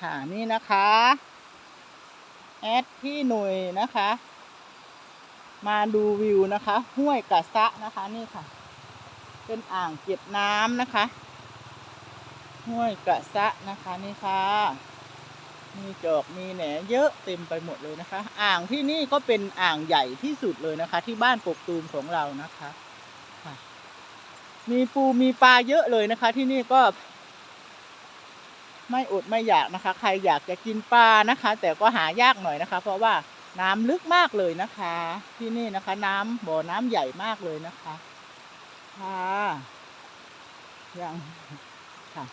ค่ะนี่นะคะแอดพี่หนุ่ยนะคะ มาดูวิวนะคะ ห้วยกระซะนะคะนี่ค่ะ เป็นอ่างเก็บน้ำนะคะ ห้วยกระซะนะคะนี่ค่ะมีจอกมีแหนเยอะเต็มไปหมดเลยนะคะ อ่างที่นี่ก็เป็นอ่างใหญ่ที่สุดเลยนะคะ ที่บ้านกกตูมของเรานะคะ มีปูมีปลาเยอะเลยนะคะ ที่นี่ก็ ไม่อดไม่อยากนะคะ ใครอยากจะกินปลานะคะ แต่ก็หายากหน่อยนะคะ เพราะว่าน้ำลึกมากเลยนะคะ ที่นี่นะคะ น้ำบ่อน้ำใหญ่มากเลยนะคะค่ะยังค่ะ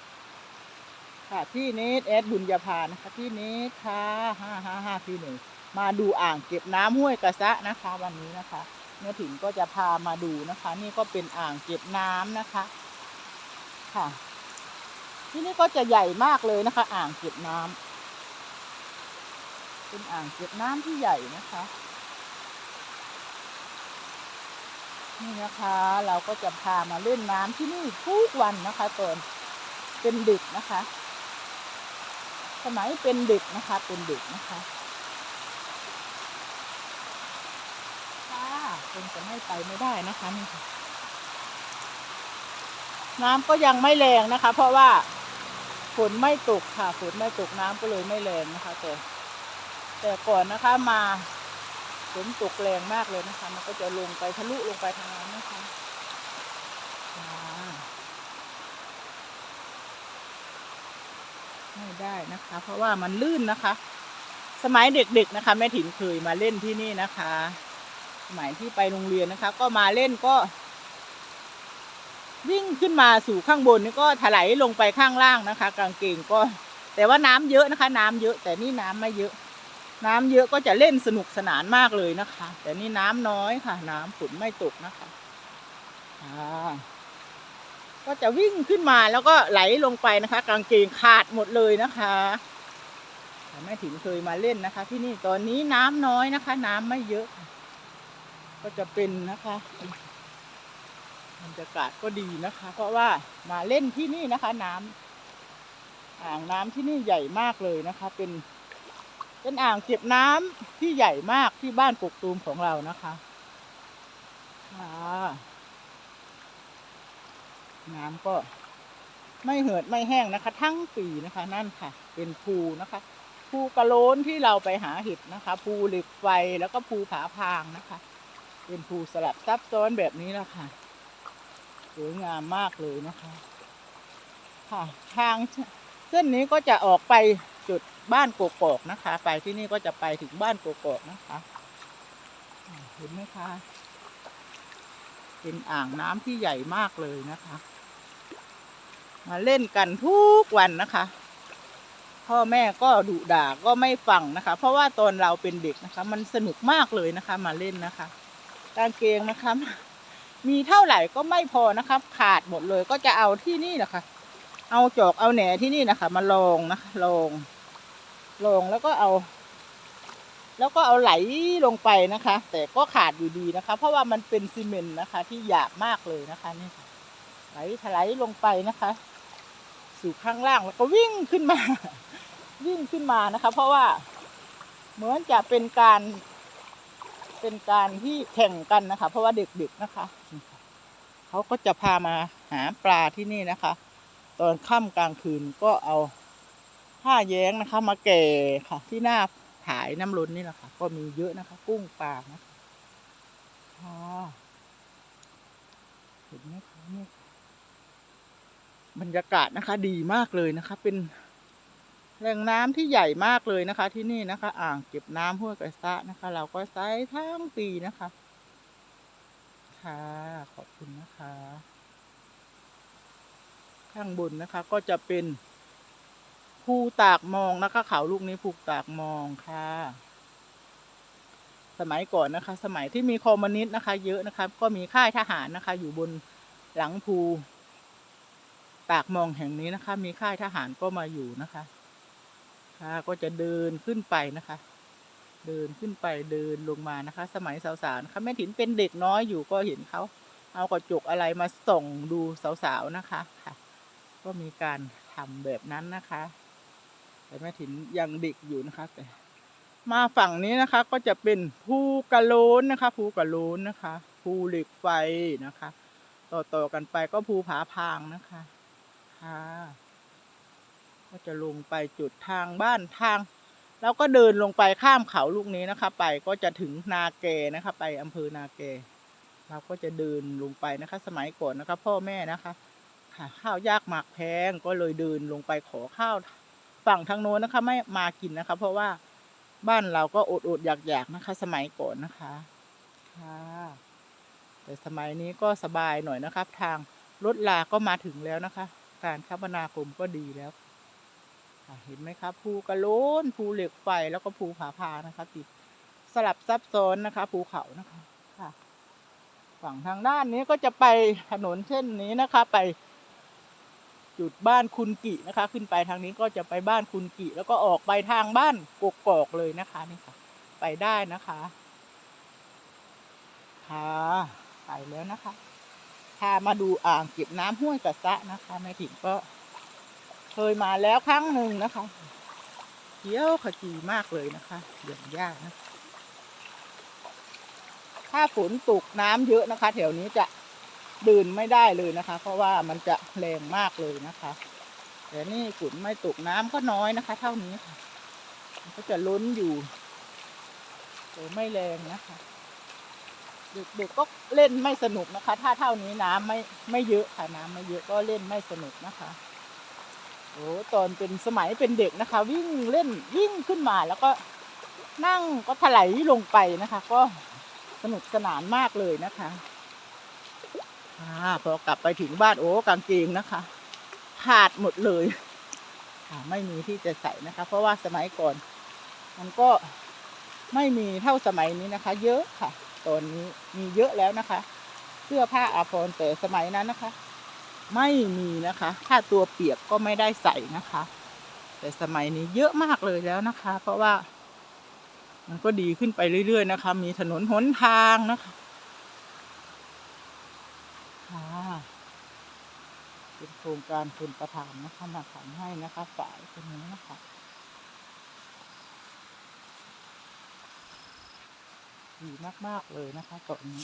ค่ะพี่เนทแอดบุญญาภานะคะพี่เนทค่ะห้าห้าห้าพี่หนึ่งมาดูอ่างเก็บน้ำห้วยกระซะนะคะ วันนี้นะคะเมื่อถึงก็จะพามาดูนะคะ นี่ก็เป็นอ่างเก็บน้ำนะคะ ค่ะ ที่นี่ก็จะใหญ่มากเลยนะคะ อ่างเก็บน้ำเป็นอ่างเก็บน้ำที่ใหญ่นะคะ นี่นะคะ เราก็จะพามาเล่นน้ำที่นี่ทุกวันนะคะตอนเป็นเด็กนะคะ สมัยเป็นเด็กนะคะ เป็นเด็กนะคะค่ะคงจะไม่ไปไม่ได้นะคะนี่ค่ะน้ำก็ยังไม่แรงนะคะ เพราะว่า ฝนไม่ตกค่ะฝนไม่ตกน้ำก็เลยไม่แรงนะคะ แต่ แต่ก่อนนะคะมาฝนตกแรงมากเลยนะคะ มันก็จะลงไปทะลุลงไปทางนั้นนะคะไม่ได้นะคะ เพราะว่ามันลื่นนะคะ สมัยเด็กๆนะคะ แม่ถิ่นเคยมาเล่นที่นี่นะคะ สมัยที่ไปโรงเรียนนะคะ ก็มาเล่นก็ วิ่งขึ้นมาสู่ข้างบนนี่ก็ถลายลงไปข้างล่างนะคะ กางเกงก็ แต่ว่าน้ำเยอะนะคะ น้ำเยอะ แต่นี่น้ำไม่เยอะ น้ำเยอะก็จะเล่นสนุกสนานมากเลยนะคะ แต่นี่น้ำน้อยค่ะ น้ำฝนไม่ตกนะคะอ่าก็จะวิ่งขึ้นมาแล้วก็ไหลลงไปนะคะ กางเกงขาดหมดเลยนะคะแม่ถิ่นเคยมาเล่นนะคะ ที่นี่ตอนนี้น้ำน้อยนะคะ น้ำไม่เยอะ ก็จะเป็นนะคะ บรรยากาศก็ดีนะคะ เพราะว่ามาเล่นที่นี่นะคะ น้ำอ่างน้ำที่นี่ใหญ่มากเลยนะคะ เป็น เป็นอ่างเก็บน้ำที่ใหญ่มากที่บ้านกกตูมของเรานะคะค่ะน้ำก็ไม่เหือดไม่แห้งนะคะ ทั้งปีนะคะ นั่นค่ะ เป็นภูนะคะภูกระโลนที่เราไปหาเห็ดนะคะภูเหล็กไฟแล้วก็ภูผาพางนะคะ เป็นภูสลับซับซ้อนแบบนี้ละค่ะ สวยงามมากเลยนะคะค่ะทางเส้นนี้ก็จะออกไปจุดบ้านกกอกนะคะ ไปที่นี่ก็จะไปถึงบ้านกกอกนะคะเห็นไหมคะเป็นอ่างน้ำที่ใหญ่มากเลยนะคะ มาเล่นกันทุกวันนะคะ พ่อแม่ก็ดุด่าก็ไม่ฟังนะคะ เพราะว่าตอนเราเป็นเด็กนะคะ มันสนุกมากเลยนะคะ มาเล่นนะคะกางเกงนะคะ มีเท่าไหร่ก็ไม่พอนะครับ ขาดหมดเลยก็จะเอาที่นี่แหละคะ เอาจอกเอาแหนที่นี่นะคะ มาลองนะคะลองลองแล้วก็เอา แล้วก็เอาไหลลงไปนะคะ แต่ก็ขาดอยู่ดีนะคะ เพราะว่ามันเป็นซีเมนต์นะคะ ที่หยาบมากเลยนะคะนี่ค่ะไหลถลายลงไปนะคะ สู่ข้างล่างแล้วก็วิ่งขึ้นมา วิ่งขึ้นมานะคะ เพราะว่าเหมือนจะเป็นการ เป็นการที่แข่งกันนะคะ เพราะว่าเด็กๆนะคะ เขาก็จะพามาหาปลาที่นี่นะคะ ตอนค่ำกลางคืนก็เอาผ้าแย้งนะคะ มาแก่ค่ะ ที่หน้าผายน้ำล้นนี่แหละค่ะ ก็มีเยอะนะคะ กุ้งปลานะคะค่ะเห็นไหมคะนี่บรรยากาศนะคะดีมากเลยนะคะ เป็น แหล่งน้ำที่ใหญ่มากเลยนะคะ ที่นี่นะคะ อ่างเก็บน้ำห้วยกระซะนะคะ เราก็ใช้ทั้งปีนะคะ ค่ะ ขอบคุณนะคะ ข้างบนนะคะ ก็จะเป็นภูตากมองนะคะ เขาลูกนี้ภูตากมองค่ะ สมัยก่อนนะคะ สมัยที่มีคอมมิวนิสต์นะคะ เยอะนะคะ ก็มีค่ายทหารนะคะ อยู่บนหลังภูตากมองแห่งนี้นะคะ มีค่ายทหารก็มาอยู่นะคะ ค่ะก็จะเดินขึ้นไปนะคะ เดินขึ้นไปเดินลงมานะคะ สมัยสาวๆนะคะแม่ถิ่นเป็นเด็กน้อยอยู่ก็เห็นเขาเอากระจกอะไรมาส่องดูสาวๆนะคะค่ะ ก็มีการทำแบบนั้นนะคะ แต่แม่ถิ่นยังเด็กอยู่นะคะแต่มาฝั่งนี้นะคะก็จะเป็นภูกระโลนนะคะภูกระโลนนะคะภูเหล็กไฟนะคะ ต่อต่อๆกันไปก็ภูผาพางนะคะค่ะ ก็จะลงไปจุดทางบ้านทาง แล้วก็เดินลงไปข้ามเขาลูกนี้นะคะ ไปก็จะถึงนาแกนะคะ ไปอำเภอนาแกเราก็จะเดินลงไปนะคะ สมัยก่อนนะคะ พ่อแม่นะคะค่ะข้าวยากหมากแพงก็เลยเดินลงไปขอข้าวฝั่งทางโน้นนะคะ ไม่มากินนะคะ เพราะว่าบ้านเราก็อดอดอยากอยากๆนะคะ สมัยก่อนนะคะค่ะแต่สมัยนี้ก็สบายหน่อยนะครับ ทางรถลาก็มาถึงแล้วนะคะ การคมนาคมก็ดีแล้ว เห็นไหมครับภูกระโลนภูเหล็กไฟแล้วก็ภูผาพานะคะติดสลับซับซ้อนนะคะ ภูเขานะคะค่ะ ฝั่งทางด้านนี้ก็จะไปถนนเส้นนี้นะคะ ไป จุดบ้านคุณกินะคะ ขึ้นไปทางนี้ก็จะไปบ้านคุณกิ แล้วก็ออกไปทางบ้านกกอกเลยนะคะนี่ค่ะ ไปได้นะคะค่ะไปแล้วนะคะพามาดูอ่างเก็บน้ำห้วยกระซะนะคะแม่ถิ่นก็ เคยมาแล้วครั้งหนึ่งนะคะเขียวขจีมากเลยนะคะเยี่ยมยากนะ ถ้าฝนตกน้ำเยอะนะคะ แถวนี้จะเดินไม่ได้เลยนะคะ เพราะว่ามันจะแรงมากเลยนะคะ แต่นี่ฝนไม่ตกน้ำก็น้อยนะคะ เท่านี้ค่ะมันก็จะล้นอยู่แต่ไม่แรงนะคะเด็กๆก็เล่นไม่สนุกนะคะ ถ้าเท่านี้น้ำไม่ไม่เยอะค่ะน้ำไม่เยอะก็เล่นไม่สนุกนะคะ โอ้ตอนเป็นสมัยเป็นเด็กนะคะ วิ่งเล่นวิ่งขึ้นมาแล้วก็นั่งก็ถลายลงไปนะคะ ก็สนุกสนานมากเลยนะคะอ่าพอกลับไปถึงบ้านโอ้กางเกงนะคะขาดหมดเลยไม่มีที่จะใส่นะคะ เพราะว่าสมัยก่อน มันก็ไม่มีเท่าสมัยนี้นะคะ เยอะค่ะ ตอนนี้มีเยอะแล้วนะคะ เสื้อผ้าอาภรณ์แต่สมัยนั้นนะคะ ไม่มีนะคะ ถ้าตัวเปียกก็ไม่ได้ใส่นะคะ แต่สมัยนี้เยอะมากเลยแล้วนะคะ เพราะว่า มันก็ดีขึ้นไปเรื่อย ๆ นะคะ มีถนนหนทางนะคะเป็นโครงการคุณประธานนะคะมาทำให้นะคะฝ่ายตรงนี้นะคะดีมาก ๆ เลยนะคะตอนนี้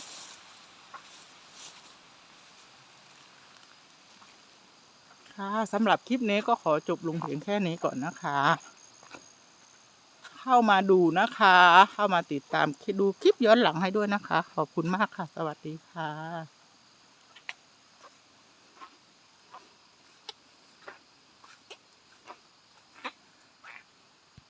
ค่ะสำหรับคลิปนี้ก็ขอจบลงเพียงแค่นี้ก่อนนะคะ เข้ามาดูนะคะ เข้ามาติดตามดูคลิปย้อนหลังให้ด้วยนะคะ ขอบคุณมากค่ะ สวัสดีค่ะ